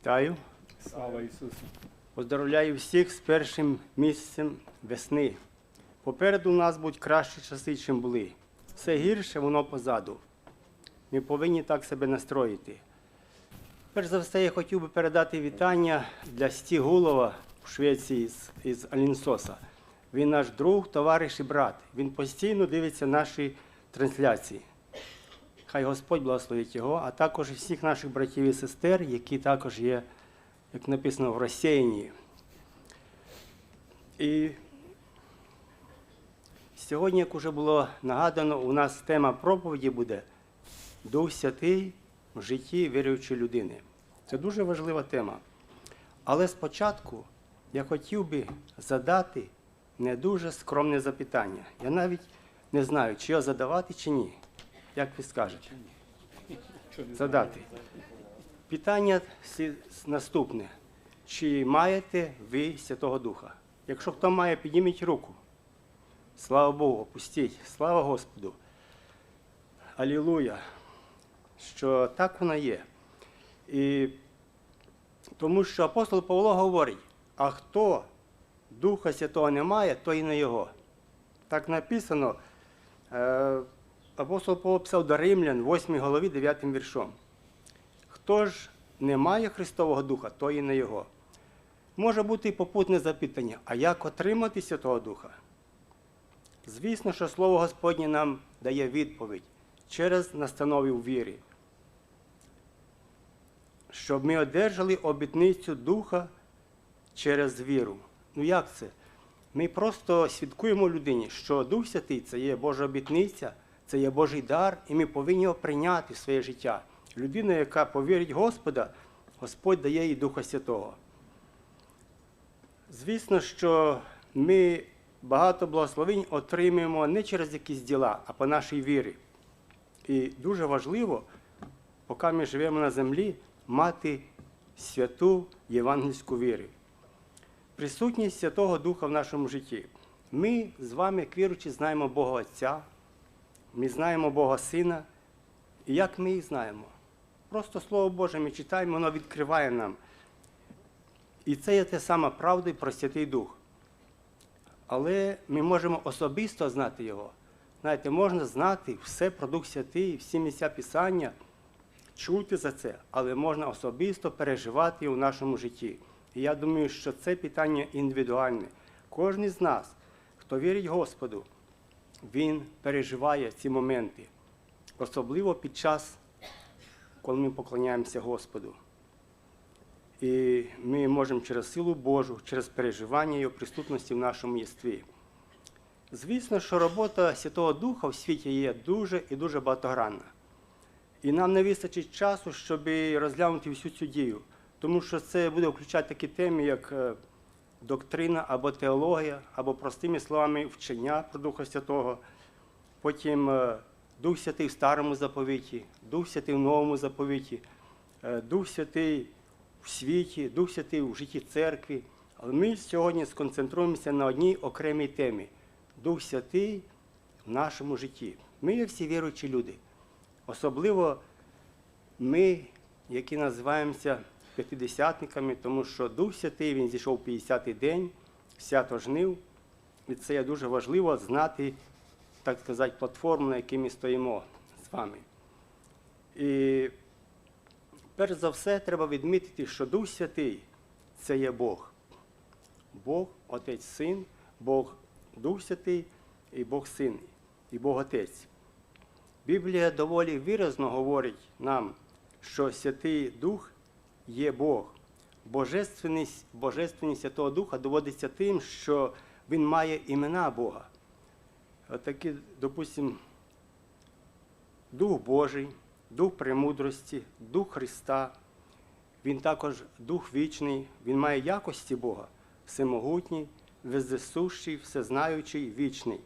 Вітаю. Слава Ісусу! Поздравляю всіх з першим місяцем весни. Попереду у нас будуть кращі часи, ніж були. Все гірше, воно позаду. Ми повинні так себе настроїти. Перш за все, я хотів би передати вітання для Стігулова в Швеції з, із Алінсоса. Він наш друг, товариш і брат. Він постійно дивиться наші трансляції. Хай Господь благословить його, а також всіх наших братів і сестер, які також є, як написано, в розсіянні. І сьогодні, як вже було нагадано, у нас тема проповіді буде Дух Святий в житті віруючої людини. Це дуже важлива тема. Але спочатку я хотів би задати не дуже скромне запитання. Я навіть не знаю, чи його задавати, чи ні. Як ви скажете? Задати. Питання наступне. Чи маєте ви Святого Духа? Якщо хто має, підніміть руку. Слава Богу, опустіть. Слава Господу. Алілуя. Що так воно є. І тому що апостол Павло говорить, а хто Духа Святого не має, то і не його. Так написано. Е, апостол Павло писав до Римлян, 8 голові, 9 віршом. Хто ж не має Христового Духа, то і не його. Може бути і попутне запитання, а як отримати Святого Духа? Звісно, що Слово Господнє нам дає відповідь через настанови у вірі, щоб ми одержали обітницю Духа через віру. Ну як це? Ми просто свідкуємо людині, що Дух Святий це є Божа обітниця, це є Божий дар, і ми повинні його прийняти в своє життя. Людина, яка повірить Господа, Господь дає їй Духа Святого. Звісно, що ми багато благословень отримуємо не через якісь діла, а по нашій вірі. І дуже важливо, поки ми живемо на землі, мати святу євангельську віру. Присутність Святого Духа в нашому житті. Ми з вами, як віручі, знаємо Бога Отця, ми знаємо Бога Сина. І як ми їх знаємо? Просто Слово Боже ми читаємо, воно відкриває нам. І це є те саме правда про Святий Дух. Але ми можемо особисто знати Його. Знаєте, можна знати все про Дух Святий, всі місця Писання, чути за це, але можна особисто переживати в нашому житті. І я думаю, що це питання індивідуальне. Кожен з нас, хто вірить Господу, він переживає ці моменти, особливо під час, коли ми поклоняємося Господу. І ми можемо через силу Божу, через переживання Його присутності в нашому єстві. Звісно, що робота Святого Духа в світі є дуже і дуже багатогранна. І нам не вистачить часу, щоб розглянути всю цю дію, тому що це буде включати такі теми, як е, доктрина або теологія, або простими словами вчення про Духа Святого. Потім е, Дух Святий в Старому заповіті, Дух Святий в Новому заповіті, е, Дух Святий в світі, Дух Святий в житті церкви. Але ми сьогодні сконцентруємося на одній окремій темі Дух Святий в нашому житті. Ми, як всі віруючі люди, особливо ми, які називаємося п'ятидесятниками, тому що Дух Святий він зійшов 50-й день, свято жнив. І це є дуже важливо знати, так сказати, платформу, на якій ми стоїмо з вами. І перш за все, треба відмітити, що Дух Святий це є Бог. Бог, Отець Син, Бог Дух Святий і Бог Син, і Бог Отець. Біблія доволі виразно говорить нам, що Святий Дух є Бог. Божественність, Божественність Святого Духа доводиться тим, що Він має імена Бога. Отакі, допустимо, Дух Божий, Дух премудрості, Дух Христа. Він також Дух вічний, Він має якості Бога, всемогутній, вездесущий, всезнаючий, вічний.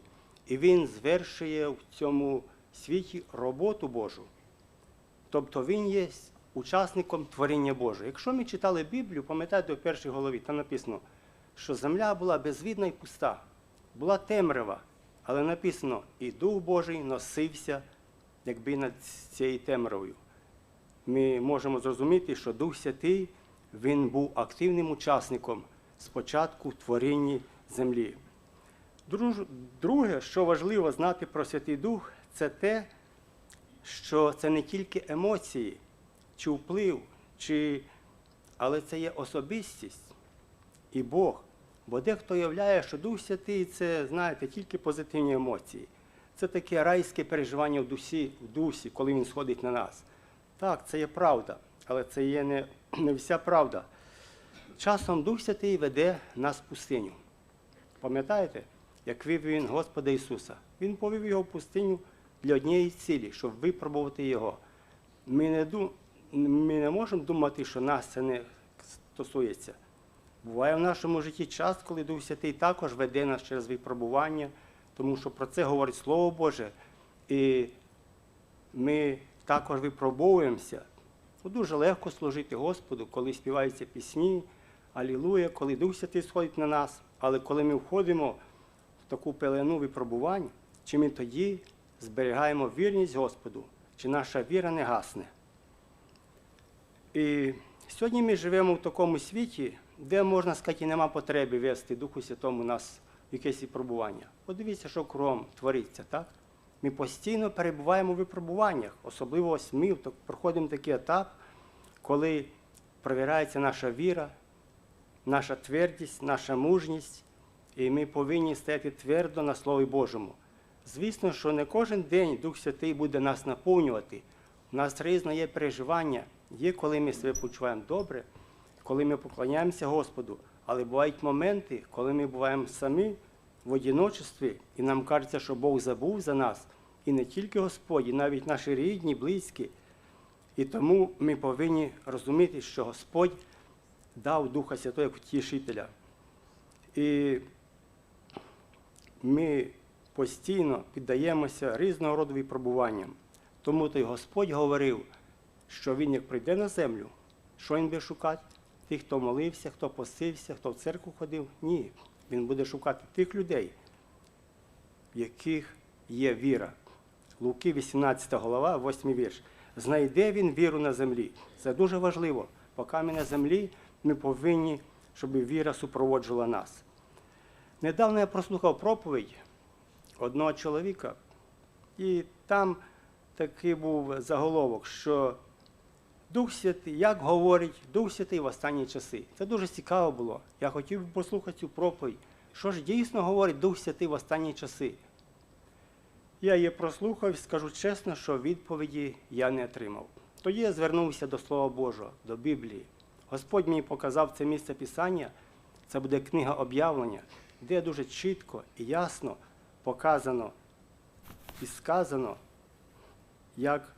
І Він звершує в цьому світі роботу Божу. Тобто Він є учасником творіння Божого. Якщо ми читали Біблію, пам'ятаєте у першій голові, там написано, що земля була безвідна і пуста, була темрява, але написано, і Дух Божий носився, якби над цією темрявою. Ми можемо зрозуміти, що Дух Святий він був активним учасником спочатку в творінні землі. Друге, що важливо знати про Святий Дух, це те, що це не тільки емоції, чи вплив, чи... але це є особистість і Бог. Бо дехто уявляє, що Дух Святий це, знаєте, тільки позитивні емоції. Це таке райське переживання в дусі, в дусі, коли він сходить на нас. Так, це є правда, але це є не, не вся правда. Часом Дух Святий веде нас в пустиню. Пам'ятаєте, як вивів він Господа Ісуса? Він повів його в пустиню для однієї цілі, щоб випробувати Його. Ми не, ду... ми не можемо думати, що нас це не стосується. Буває в нашому житті час, коли Дух Святий також веде нас через випробування, тому що про це говорить Слово Боже. І ми також випробовуємося. Ну, Дуже легко служити Господу, коли співаються пісні, Алілуя, коли Дух Святий сходить на нас. Але коли ми входимо в таку пелену випробувань, чи ми тоді зберігаємо вірність Господу, чи наша віра не гасне. І сьогодні ми живемо в такому світі, де, можна сказати, нема потреби вести Духу Святому нас в якесь випробування. Подивіться, що кругом твориться, так? Ми постійно перебуваємо в випробуваннях, особливо ось ми проходимо такий етап, коли провіряється наша віра, наша твердість, наша мужність, і ми повинні стояти твердо на Слові Божому. Звісно, що не кожен день Дух Святий буде нас наповнювати. У нас різне є переживання. Є, коли ми себе почуваємо добре, коли ми поклоняємося Господу, але бувають моменти, коли ми буваємо самі в одиночестві, і нам кажеться, що Бог забув за нас, і не тільки Господь, і навіть наші рідні, близькі. І тому ми повинні розуміти, що Господь дав Духа Святого як утішителя. І ми постійно піддаємося різного роду випробуванням. Тому той Господь говорив, що Він як прийде на землю, що Він буде шукати? Тих, хто молився, хто постився, хто в церкву ходив? Ні. Він буде шукати тих людей, в яких є віра. Луки, 18 голова, 8 вірш. Знайде він віру на землі. Це дуже важливо. Поки ми на землі, ми повинні, щоб віра супроводжувала нас. Недавно я прослухав проповідь одного чоловіка, і там такий був заголовок, що Дух Святий, як говорить Дух Святий в останні часи. Це дуже цікаво було. Я хотів би послухати цю проповідь. Що ж дійсно говорить Дух Святий в останні часи? Я її прослухав і скажу чесно, що відповіді я не отримав. Тоді я звернувся до Слова Божого, до Біблії. Господь мені показав це місце Писання, це буде книга об'явлення, де дуже чітко і ясно показано і сказано, як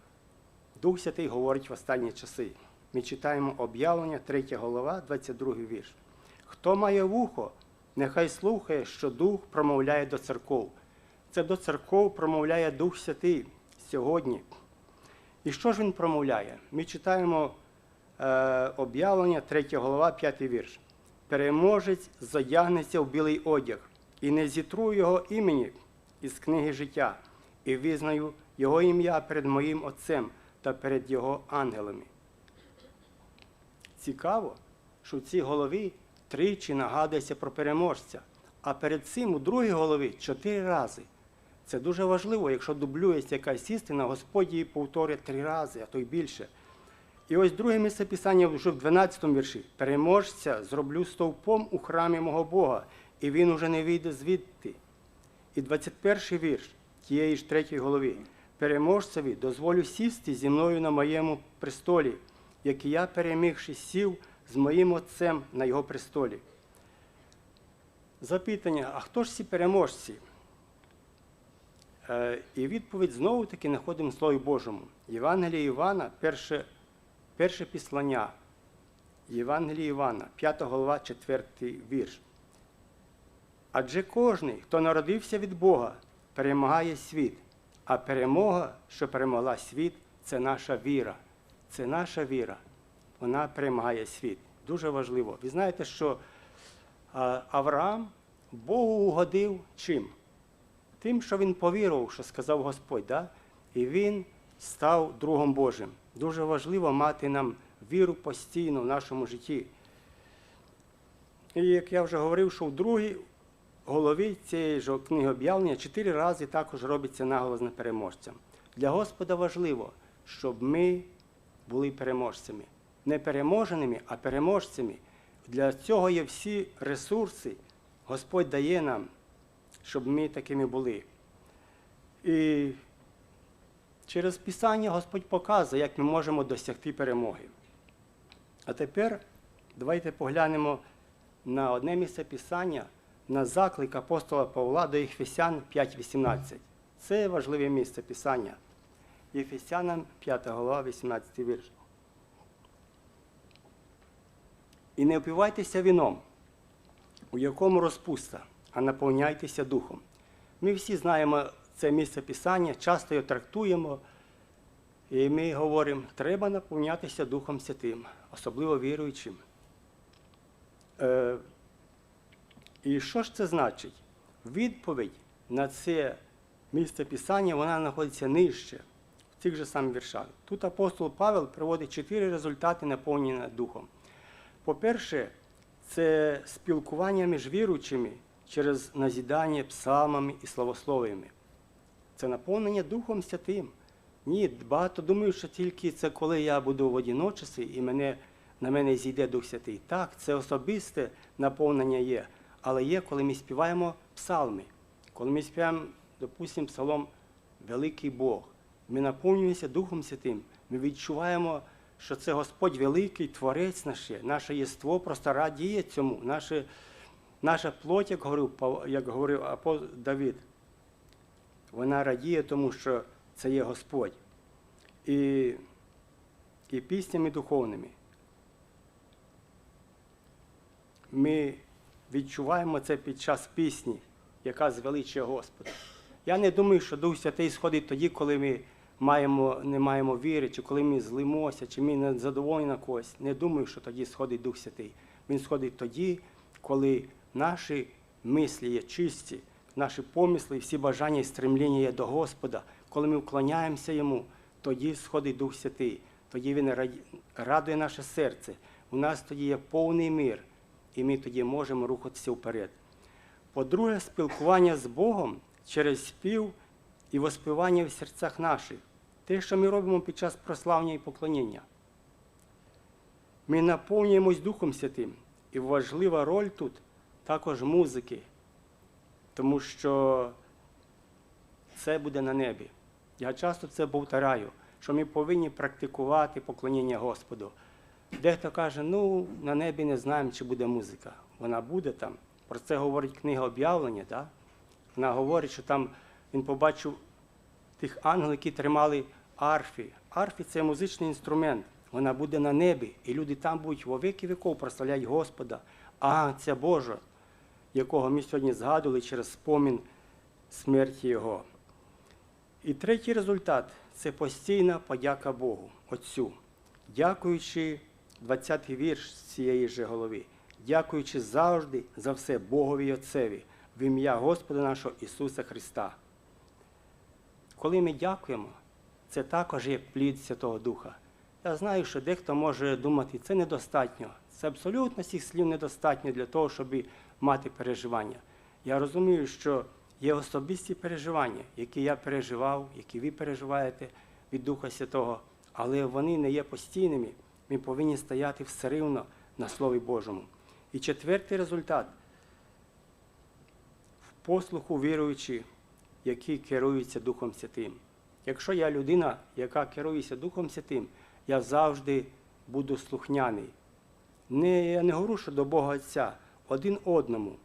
Дух Святий говорить в останні часи. Ми читаємо об'явлення, 3 голова, 22 вірш. Хто має вухо, нехай слухає, що Дух промовляє до церков. Це до церков промовляє Дух Святий сьогодні. І що ж він промовляє? Ми читаємо е, об'явлення, 3 голова, 5 вірш. Переможець зодягнеться в білий одяг, і не зітру його імені із книги життя, і визнаю його ім'я перед моїм Отцем та перед його ангелами. Цікаво, що в цій голові тричі нагадується про переможця, а перед цим у другій голові чотири рази. Це дуже важливо, якщо дублюється якась істина, Господь її повторює три рази, а то й більше. І ось друге місце писання вже в 12 вірші. Переможця зроблю стовпом у храмі мого Бога, і він уже не вийде звідти. І 21 вірш тієї ж третьої голови. Переможцеві дозволю сісти зі мною на моєму престолі, як і я, перемігши, сів з моїм отцем на його престолі. Запитання: а хто ж ці переможці? Е, І відповідь знову таки знаходимо в Слові Божому. Євангеліє Івана, перше, перше післання. Євангеліє Івана, 5 голова, 4 вірш. Адже кожний, хто народився від Бога, перемагає світ, а перемога, що перемогла світ, це наша віра. Це наша віра. Вона перемагає світ. Дуже важливо. Ви знаєте, що Авраам Богу угодив чим? Тим, що він повірував, що сказав Господь, да? і він став другом Божим. Дуже важливо мати нам віру постійно в нашому житті. І як я вже говорив, що в другій голові цієї ж книги об'явлення чотири рази також робиться наголос на переможцям. Для Господа важливо, щоб ми були переможцями. Не переможеними, а переможцями. Для цього є всі ресурси, Господь дає нам, щоб ми такими були. І через Писання Господь показує, як ми можемо досягти перемоги. А тепер давайте поглянемо на одне місце Писання, на заклик апостола Павла до Єфесян 5.18. Це важливе місце Писання. Єфесянам 5 глава, 18 вірш. І не опивайтеся віном, у якому розпуста, а наповняйтеся духом. Ми всі знаємо це місце Писання, часто його трактуємо, і ми говоримо, треба наповнятися Духом Святим, особливо віруючим. І що ж це значить? Відповідь на це місце Писання вона знаходиться нижче, в цих же самих віршах. Тут апостол Павел приводить чотири результати наповнення Духом. По-перше, це спілкування між віруючими через назідання псалмами і славословиями. Це наповнення Духом Святим. Ні, багато думають, що тільки це коли я буду в одиночестві і мене, на мене зійде Дух Святий. Так, це особисте наповнення є. Але є, коли ми співаємо псалми, коли ми співаємо, допустимо, псалом Великий Бог. Ми наповнюємося Духом Святим. Ми відчуваємо, що це Господь великий, Творець наше, наше єство просто радіє цьому. Наше, наша плоть, як говорив, як говорив апостол Давид, вона радіє тому, що це є Господь. І, і піснями духовними. Ми відчуваємо це під час пісні, яка звеличує Господа. Я не думаю, що Дух Святий сходить тоді, коли ми маємо, не маємо віри, чи коли ми злимося, чи ми не задоволені на когось. Не думаю, що тоді сходить Дух Святий. Він сходить тоді, коли наші мислі є чисті, наші помисли, всі бажання і стремління є до Господа. Коли ми вклоняємося Йому, тоді сходить Дух Святий. Тоді Він радує наше серце. У нас тоді є повний мир, і ми тоді можемо рухатися вперед. По-друге, спілкування з Богом через спів і воспівання в серцях наших. Те, що ми робимо під час прославлення і поклоніння. Ми наповнюємось Духом Святим. І важлива роль тут також музики, тому що це буде на небі. Я часто це повторяю, що ми повинні практикувати поклоніння Господу. Дехто каже, ну на небі не знаємо, чи буде музика. Вона буде там. Про це говорить книга об'явлення. Да? Вона говорить, що там він побачив тих ангелів, які тримали арфі. Арфі це музичний інструмент. Вона буде на небі, і люди там будуть во віки віков прославляти Господа. А це Божа, якого ми сьогодні згадували через спомін смерті Його. І третій результат це постійна подяка Богу, Отцю. Дякуючи 20-й вірш з цієї же голови, дякуючи завжди за все Богові й Отцеві, в ім'я Господа нашого Ісуса Христа. Коли ми дякуємо, це також є плід Святого Духа. Я знаю, що дехто може думати, це недостатньо. Це абсолютно цих слів недостатньо для того, щоб мати переживання. Я розумію, що є особисті переживання, які я переживав, які ви переживаєте від Духа Святого, але вони не є постійними. Ми повинні стояти все рівно на Слові Божому. І четвертий результат в послуху віруючи, які керуються Духом Святим. Якщо я людина, яка керується Духом Святим, я завжди буду слухняний. Не, я не говорю, що до Бога Отця, один одному,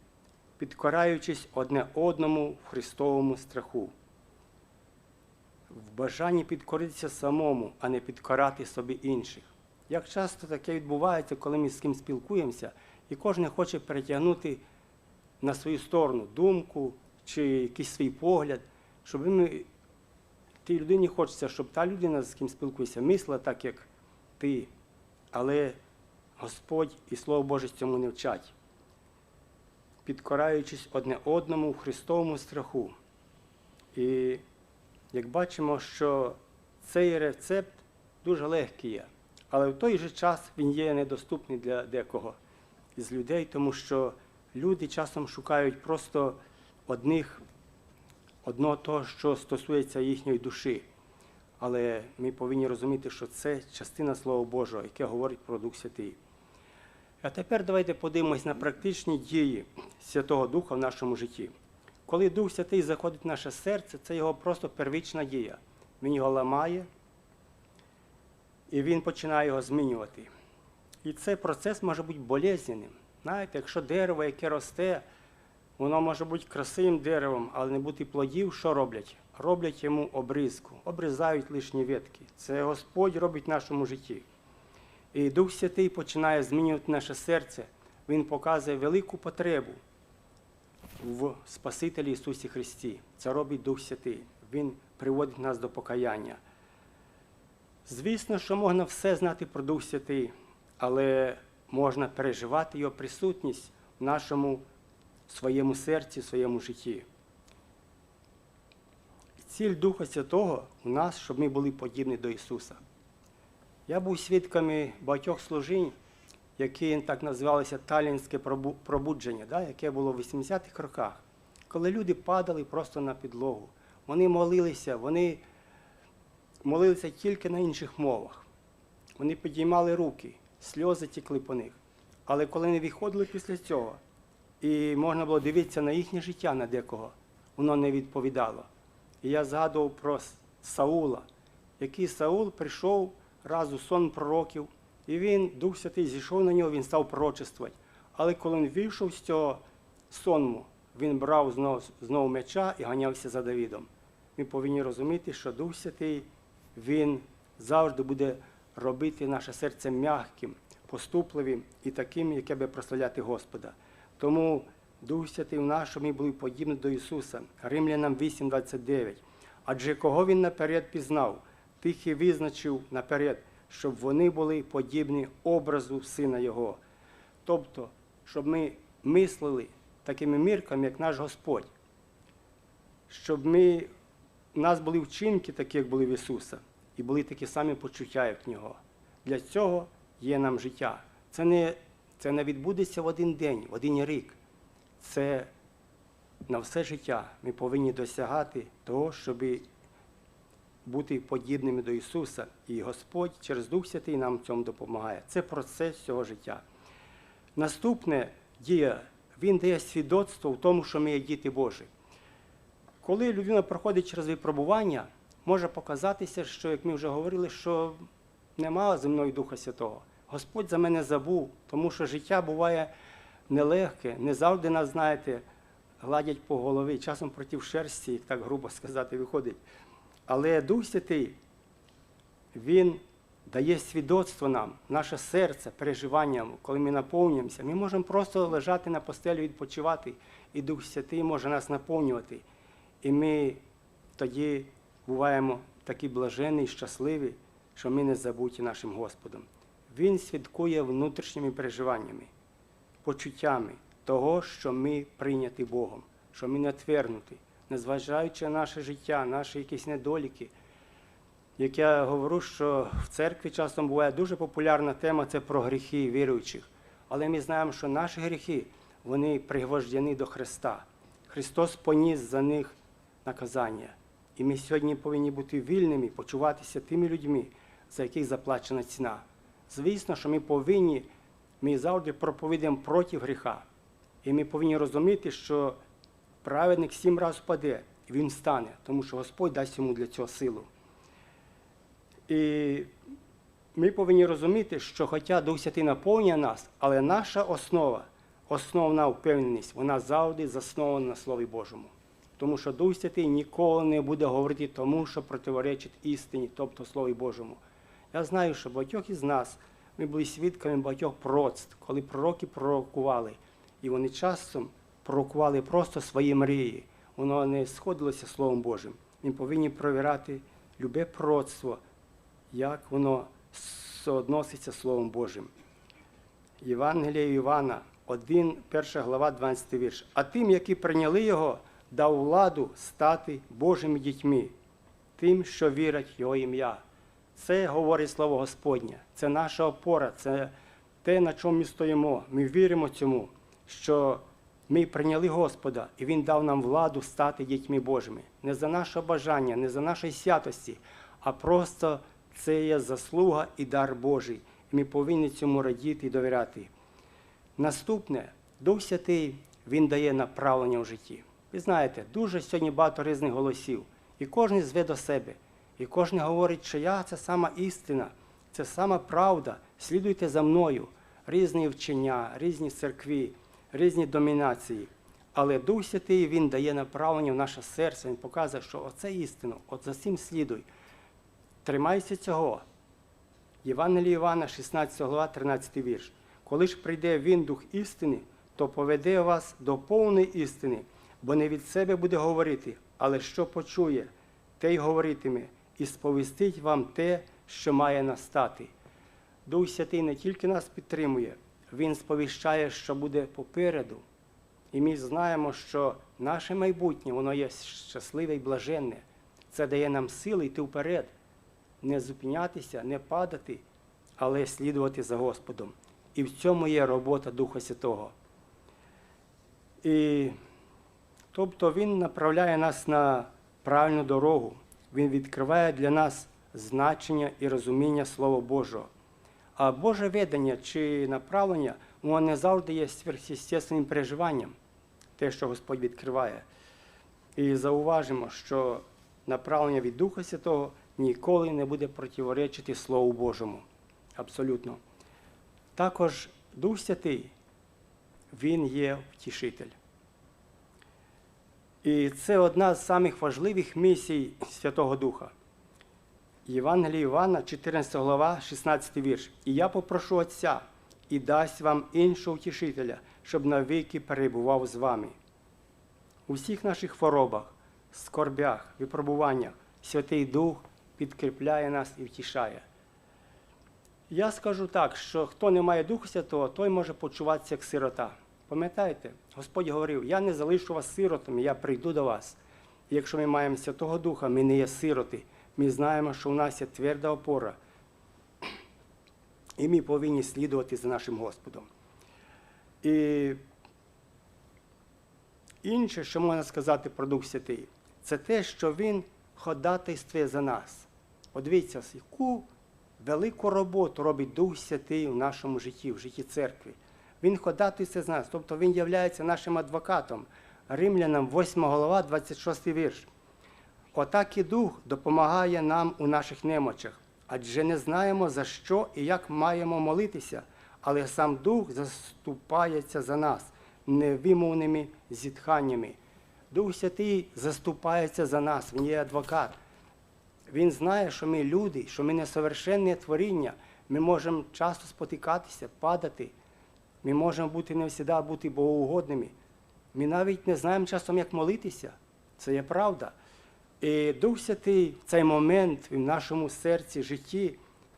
підкораючись одне одному в Христовому страху. В бажанні підкоритися самому, а не підкорати собі інших. Як часто таке відбувається, коли ми з ким спілкуємося, і кожен хоче перетягнути на свою сторону думку чи якийсь свій погляд, щоб ми, тій людині хочеться, щоб та людина, з ким спілкуєшся, мислила так, як ти. Але Господь і Слово Боже цьому не вчать, підкораючись одне одному в Христовому страху. І як бачимо, що цей рецепт дуже легкий є, Але в той же час він є недоступний для декого із людей, тому що люди часом шукають просто одних, одного того, що стосується їхньої душі. Але ми повинні розуміти, що це частина Слова Божого, яке говорить про Дух Святий. А тепер давайте подивимось на практичні дії Святого Духа в нашому житті. Коли Дух Святий заходить в наше серце, це його просто первична дія. Він його ламає, і він починає його змінювати. І цей процес може бути болезненним. Знаєте, якщо дерево, яке росте, воно може бути красивим деревом, але не бути плодів, що роблять? Роблять йому обрізку, обрізають лишні ветки. Це Господь робить в нашому житті. І Дух Святий починає змінювати наше серце. Він показує велику потребу в Спасителі Ісусі Христі. Це робить Дух Святий. Він приводить нас до покаяння. Звісно, що можна все знати про Дух Святий, але можна переживати його присутність в нашому своєму серці, в своєму житті. Ціль Духа Святого у нас, щоб ми були подібні до Ісуса. Я був свідками багатьох служінь, які так називалися талінське пробудження, да, яке було в 80-х роках, коли люди падали просто на підлогу. Вони молилися, вони молилися тільки на інших мовах. Вони підіймали руки, сльози тікли по них. Але коли вони виходили після цього, і можна було дивитися на їхнє життя на декого, воно не відповідало. І я згадував про Саула, який Саул прийшов раз у сон пророків, і він, Дух Святий, зійшов на нього, він став пророчествувати. Але коли він вийшов з цього сонму, він брав знову, знову меча і ганявся за Давідом. Ми повинні розуміти, що Дух Святий, він завжди буде робити наше серце м'яким, поступливим і таким, яке буде прославляти Господа. Тому Дух Святий в ми були подібні до Ісуса. Римлянам 8:29. Адже кого Він наперед пізнав, тих і визначив наперед, щоб вони були подібні образу Сина Його. Тобто, щоб ми мислили такими мірками, як наш Господь, щоб ми, у нас були вчинки, такі, як були в Ісуса, і були такі самі почуття, як в Нього. Для цього є нам життя. Це не, це не відбудеться в один день, в один рік. Це на все життя ми повинні досягати того, щоб бути подібними до Ісуса. І Господь через Дух Святий нам в цьому допомагає. Це процес цього життя. Наступне дія, він дає свідоцтво в тому, що ми є діти Божі. Коли людина проходить через випробування, може показатися, що, як ми вже говорили, що нема зі мною Духа Святого. Господь за мене забув, тому що життя буває нелегке, не завжди нас, знаєте, гладять по голові, часом проти шерсті, як так грубо сказати, виходить. Але Дух Святий, Він дає свідоцтво нам, наше серце переживанням, коли ми наповнюємося. Ми можемо просто лежати на постелі, відпочивати, і Дух Святий може нас наповнювати. І ми тоді буваємо такі блажені і щасливі, що ми не забуті нашим Господом. Він свідкує внутрішніми переживаннями, почуттями того, що ми прийняті Богом, що ми не отвергнуті, незважаючи на наше життя, наші якісь недоліки. Як я говорю, що в церкві часом буває дуже популярна тема це про гріхи віруючих. Але ми знаємо, що наші гріхи вони пригвождені до Христа. Христос поніс за них наказання. І ми сьогодні повинні бути вільними, почуватися тими людьми, за яких заплачена ціна. Звісно, що ми повинні, ми завжди проповідуємо проти гріха. І ми повинні розуміти, що праведник сім разів впаде, і він встане, тому що Господь дасть йому для цього силу. І ми повинні розуміти, що хоча Дух Святий наповнює нас, але наша основа, основна впевненість, вона завжди заснована на Слові Божому. Тому що Дух Святий ніколи не буде говорити тому, що противоречить істині, тобто Слові Божому. Я знаю, що багатьох із нас ми були свідками багатьох пророцтв, коли пророки пророкували, і вони часом пророкували просто свої мрії. Воно не сходилося Словом Божим. Ми повинні провіряти любе пророцтво, як воно соодноситься з Словом Божим. Євангелія Івана, 1, 1 глава, 12 вірш. А тим, які прийняли його, дав владу стати Божими дітьми, тим, що вірять в Його ім'я. Це говорить Слово Господнє, це наша опора, це те, на чому ми стоїмо. Ми віримо цьому, що ми прийняли Господа, і Він дав нам владу стати дітьми Божими. Не за наше бажання, не за нашої святості, а просто це є заслуга і дар Божий. І ми повинні цьому радіти і довіряти. Наступне, Дух Святий, Він дає направлення в житті. Ви знаєте, дуже сьогодні багато різних голосів, і кожен зве до себе. І кожен говорить, що я це сама істина, це сама правда. Слідуйте за мною. Різні вчення, різні церкві, різні домінації. Але Дух Святий Він дає направлення в наше серце, Він показує, що оце істина, от за цим слідуй. Тримайся цього. Євангеліє Івана, 16 глава, 13 вірш. Коли ж прийде він, Дух істини, то поведе вас до повної істини, бо не від себе буде говорити, але що почує, те й говоритиме, і сповістить вам те, що має настати. Дух Святий не тільки нас підтримує, Він сповіщає, що буде попереду. І ми знаємо, що наше майбутнє, воно є щасливе і блаженне. Це дає нам сили йти вперед, не зупинятися, не падати, але слідувати за Господом. І в цьому є робота Духа Святого. І, тобто Він направляє нас на правильну дорогу. Він відкриває для нас значення і розуміння Слова Божого. А Боже ведення чи направлення, воно не завжди є сверхъестественним переживанням, те, що Господь відкриває. І зауважимо, що направлення від Духа Святого ніколи не буде противоречити Слову Божому. Абсолютно. Також Дух Святий, Він є втішитель. І це одна з самих важливих місій Святого Духа. Євангеліє Івана, 14 глава, 16 вірш. І я попрошу Отця і дасть вам іншого втішителя, щоб навіки перебував з вами. У всіх наших хворобах, скорбях, випробуваннях Святий Дух підкріпляє нас і втішає. Я скажу так, що хто не має Духа Святого, той може почуватися як сирота. Пам'ятаєте, Господь говорив, я не залишу вас сиротами, я прийду до вас. І якщо ми маємо Святого Духа, ми не є сироти. Ми знаємо, що у нас є тверда опора. І ми повинні слідувати за нашим Господом. І інше, що можна сказати про Дух Святий, це те, що Він ходатайствує за нас. Подивіться, яку велику роботу робить Дух Святий в нашому житті, в житті церкви. Він ходатайствує за нас, тобто Він є нашим адвокатом. Римлянам 8 голова, 26 вірш. Отак і Дух допомагає нам у наших немочах, адже не знаємо, за що і як маємо молитися, але сам Дух заступається за нас невимовними зітханнями. Дух Святий заступається за нас, Він є адвокат. Він знає, що ми люди, що ми несовершенне творіння, ми можемо часто спотикатися, падати, ми можемо бути не завжди бути богоугодними. Ми навіть не знаємо часом, як молитися. Це є правда. І Дух Святий в цей момент в нашому серці, житті,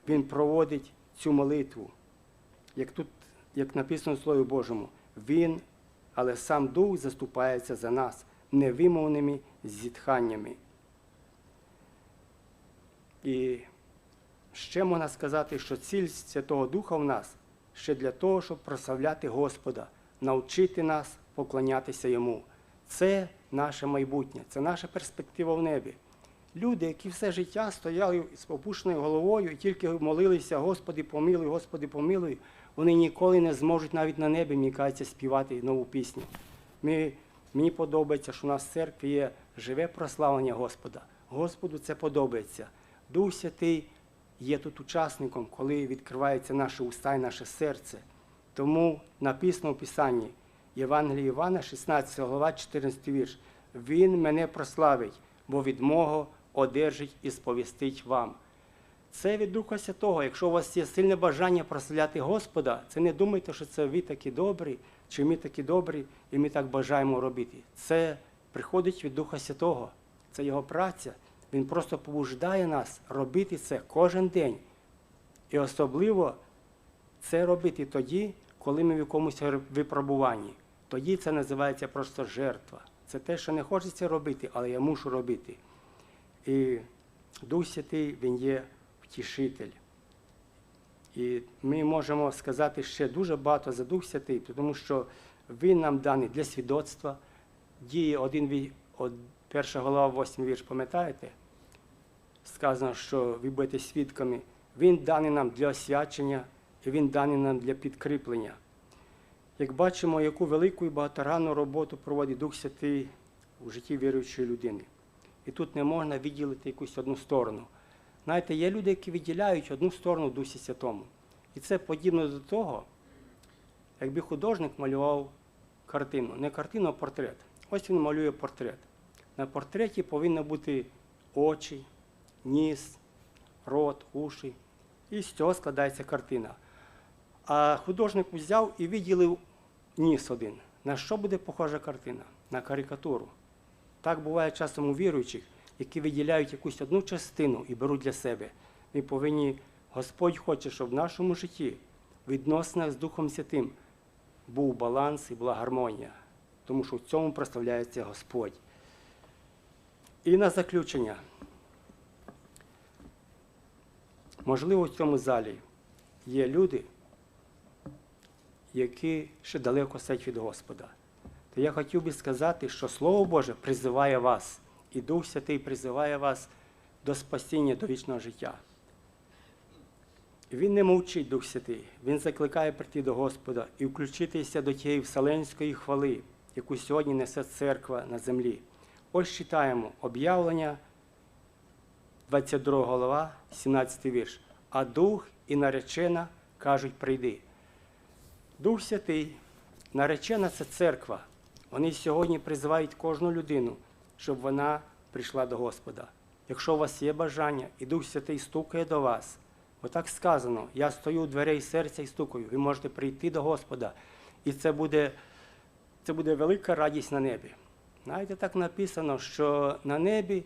Він проводить цю молитву. Як тут, як написано в Слові Божому, Він, але сам Дух заступається за нас невимовними зітханнями. І ще можна сказати, що ціль Святого Духа в нас ще для того, щоб прославляти Господа, навчити нас поклонятися Йому. Це наше майбутнє, це наша перспектива в небі. Люди, які все життя стояли з опущеною головою і тільки молилися, Господи, помилуй, Господи, помилуй, вони ніколи не зможуть навіть на небі, мені кажеться, співати нову пісню. Ми, мені подобається, що у нас в церкві є живе прославлення Господа. Господу це подобається. Дух Святий є тут учасником, коли відкривається наше уста і наше серце. Тому написано в Писанні Євангелії Івана, 16 глава, 14 вірш. Він мене прославить, бо від мого одержить і сповістить вам. Це від Духа Святого. Якщо у вас є сильне бажання прославляти Господа, це не думайте, що це ви такі добрі, чи ми такі добрі, і ми так бажаємо робити. Це приходить від Духа Святого. Це Його праця. Він просто побуждає нас робити це кожен день. І особливо це робити тоді, коли ми в якомусь випробуванні. Тоді це називається просто жертва. Це те, що не хочеться робити, але я мушу робити. І Дух Святий, Він є втішитель. І ми можемо сказати ще дуже багато за Дух Святий, тому що Він нам даний для свідоцтва. Діє один перша голова, восьмий вірш, пам'ятаєте? Сказано, що ви будете свідками. Він даний нам для освячення, і він даний нам для підкріплення. Як бачимо, яку велику і багаторанну роботу проводить Дух Святий у житті віруючої людини. І тут не можна відділити якусь одну сторону. Знаєте, є люди, які виділяють одну сторону Дусі Святому. І це подібно до того, якби художник малював картину. Не картину, а портрет. Ось він малює портрет. На портреті повинні бути очі, ніс, рот, уші. І з цього складається картина. А художник взяв і виділив ніс один. На що буде похожа картина? На карикатуру. Так буває часом у віруючих, які виділяють якусь одну частину і беруть для себе. Ми повинні, Господь хоче, щоб в нашому житті в відносинах з Духом Святим був баланс і була гармонія, тому що в цьому прославляється Господь. І на заключення. Можливо, в цьому залі є люди, які ще далеко сидять від Господа. То я хотів би сказати, що Слово Боже призиває вас, і Дух Святий призиває вас до спасіння, до вічного життя. Він не мовчить Дух Святий, Він закликає прийти до Господа і включитися до тієї вселенської хвали, яку сьогодні несе церква на землі. Ось читаємо об'явлення, 22 голова, 17 вірш. А дух і наречена кажуть, прийди. Дух Святий, наречена це церква. Вони сьогодні призивають кожну людину, щоб вона прийшла до Господа. Якщо у вас є бажання, і Дух Святий стукає до вас, отак сказано, я стою у дверей серця і стукаю, ви можете прийти до Господа. І це буде, це буде велика радість на небі. Знаєте, так написано, що на небі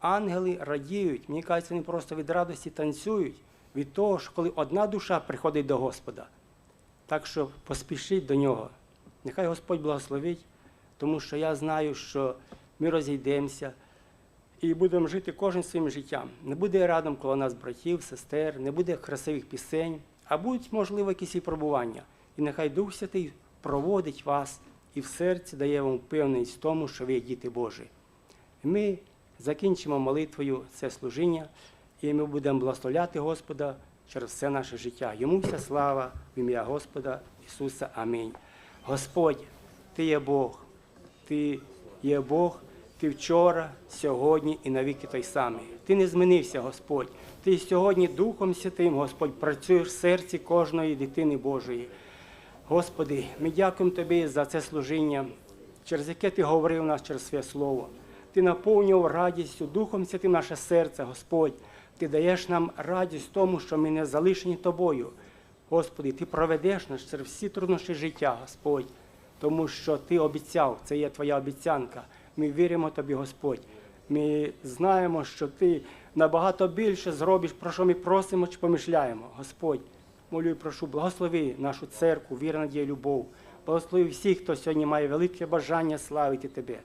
ангели радіють. Мені кажеться, вони просто від радості танцюють від того, що коли одна душа приходить до Господа. Так що поспішіть до нього. Нехай Господь благословить, тому що я знаю, що ми розійдемося і будемо жити кожен своїм життям. Не буде рядом коло нас братів, сестер, не буде красивих пісень, а будуть, можливо, якісь випробування. І нехай Дух Святий проводить вас і в серці дає вам впевненість в тому, що ви є діти Божі. Ми закінчимо молитвою це служіння, і ми будемо благословляти Господа через все наше життя. Йому вся слава в ім'я Господа Ісуса. Амінь. Господь, Ти є Бог, Ти є Бог, Ти вчора, сьогодні і навіки той самий. Ти не змінився, Господь. Ти сьогодні Духом Святим, Господь, працюєш в серці кожної дитини Божої. Господи, ми дякуємо Тобі за це служіння, через яке Ти говорив нас через своє слово. Ти наповнював радістю Духом Святим наше серце, Господь. Ти даєш нам радість тому, що ми не залишені Тобою. Господи, Ти проведеш нас через всі труднощі життя, Господь, тому що Ти обіцяв, це є Твоя обіцянка. Ми віримо Тобі, Господь. Ми знаємо, що Ти набагато більше зробиш, про що ми просимо чи помишляємо. Господь, молю і прошу, благослови нашу церкву, віра, надія, любов. Благослови всіх, хто сьогодні має велике бажання славити Тебе.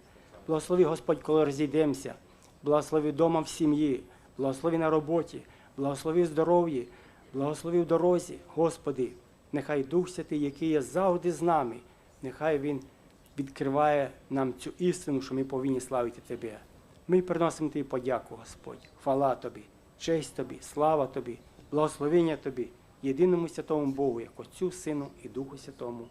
Благослови, Господь, коли розійдемося. Благослови вдома в сім'ї, благослови на роботі, благослови здоров'ї, благослови в дорозі. Господи, нехай Дух Святий, який є завжди з нами, нехай Він відкриває нам цю істину, що ми повинні славити Тебе. Ми приносимо Тобі подяку, Господь. Хвала Тобі, честь Тобі, слава Тобі, благословення Тобі, єдиному святому Богу, як Отцю, Сину і Духу Святому.